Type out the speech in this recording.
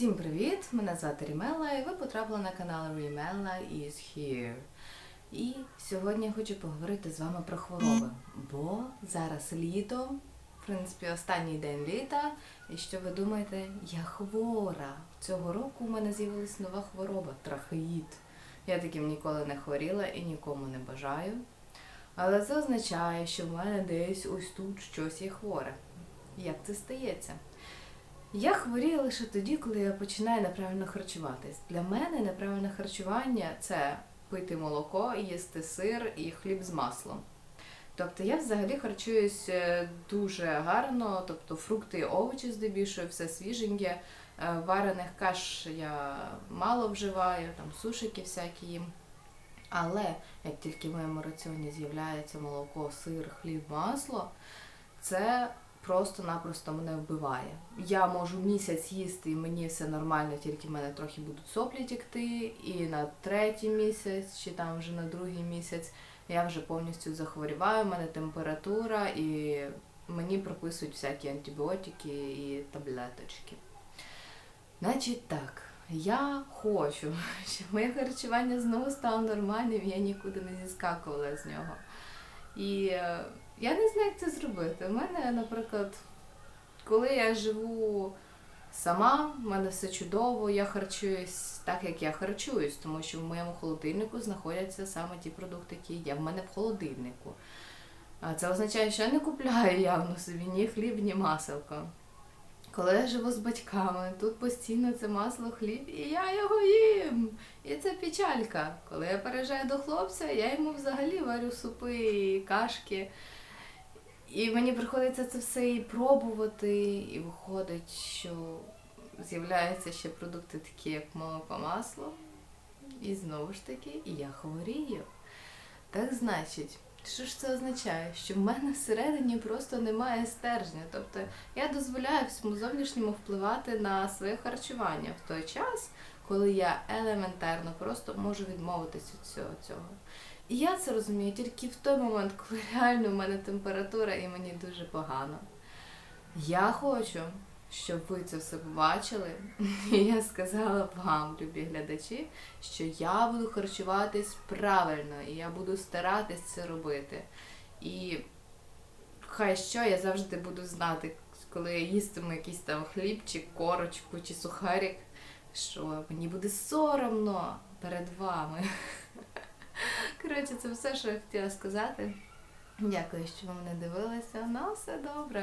Всім привіт! Мене звати Рімела і ви потрапили на канал Рімела is here. І сьогодні я хочу поговорити з вами про хвороби, бо зараз літо, в принципі, останній день літа. І що ви думаєте, я хвора. Цього року у мене з'явилась нова хвороба трахеїд. Я таким ніколи не хворіла і нікому не бажаю. Але це означає, що в мене десь ось тут щось є хворе. Як це стається? Я хворію лише тоді, коли я починаю неправильно харчуватись. Для мене неправильне харчування це пити молоко, їсти сир і хліб з маслом. Тобто я взагалі харчуюсь е, дуже гарно, тобто фрукти і овочі здебільшого, все свіженьке. Е, Варених каш я мало вживаю, там сушики всякі їм. Але як тільки в моєму раціоні з'являється молоко, сир, хліб, масло, це просто-напросто мене вбиває. Я можу місяць їсти і мені все нормально, тільки в мене трохи будуть соплі тікти, і на третій місяць, чи там вже на другий місяць я вже повністю захворіваю, в мене температура, і мені прописують всякі антибіотики і таблеточки. Значить так, я хочу, щоб моє харчування знову стало нормальним, я нікуди не зіскакувала з нього. І е, я не знаю, як це зробити. У мене, наприклад, коли я живу сама, в мене все чудово, я харчуюсь так, як я харчуюсь, тому що в моєму холодильнику знаходяться саме ті продукти, які є в мене в холодильнику. А це означає, що я не купляю явно собі ні хліб, ні маселко. Коли я живу з батьками, тут постійно це масло, хліб, і я його їм. І це печалька. Коли я переїжджаю до хлопця, я йому взагалі варю супи і кашки. І мені приходиться це все і пробувати, і виходить, що з'являються ще продукти такі, як молоко, масло. І знову ж таки, і я хворію. Так значить, що ж це означає? Що в мене всередині просто немає стержня. Тобто я дозволяю всьому зовнішньому впливати на своє харчування в той час, коли я елементарно просто можу відмовитися від всього цього. І я це розумію тільки в той момент, коли реально в мене температура і мені дуже погано. Я хочу, щоб ви це все побачили. І я сказала вам, любі глядачі, що я буду харчуватись правильно, і я буду старатись це робити. І хай що, я завжди буду знати, коли я їстиму якийсь там хлібчик, корочку чи сухарик, що мені буде соромно перед вами. Коротше, це все, що я хотіла сказати. Дякую, що ви мене дивилися. На все добре.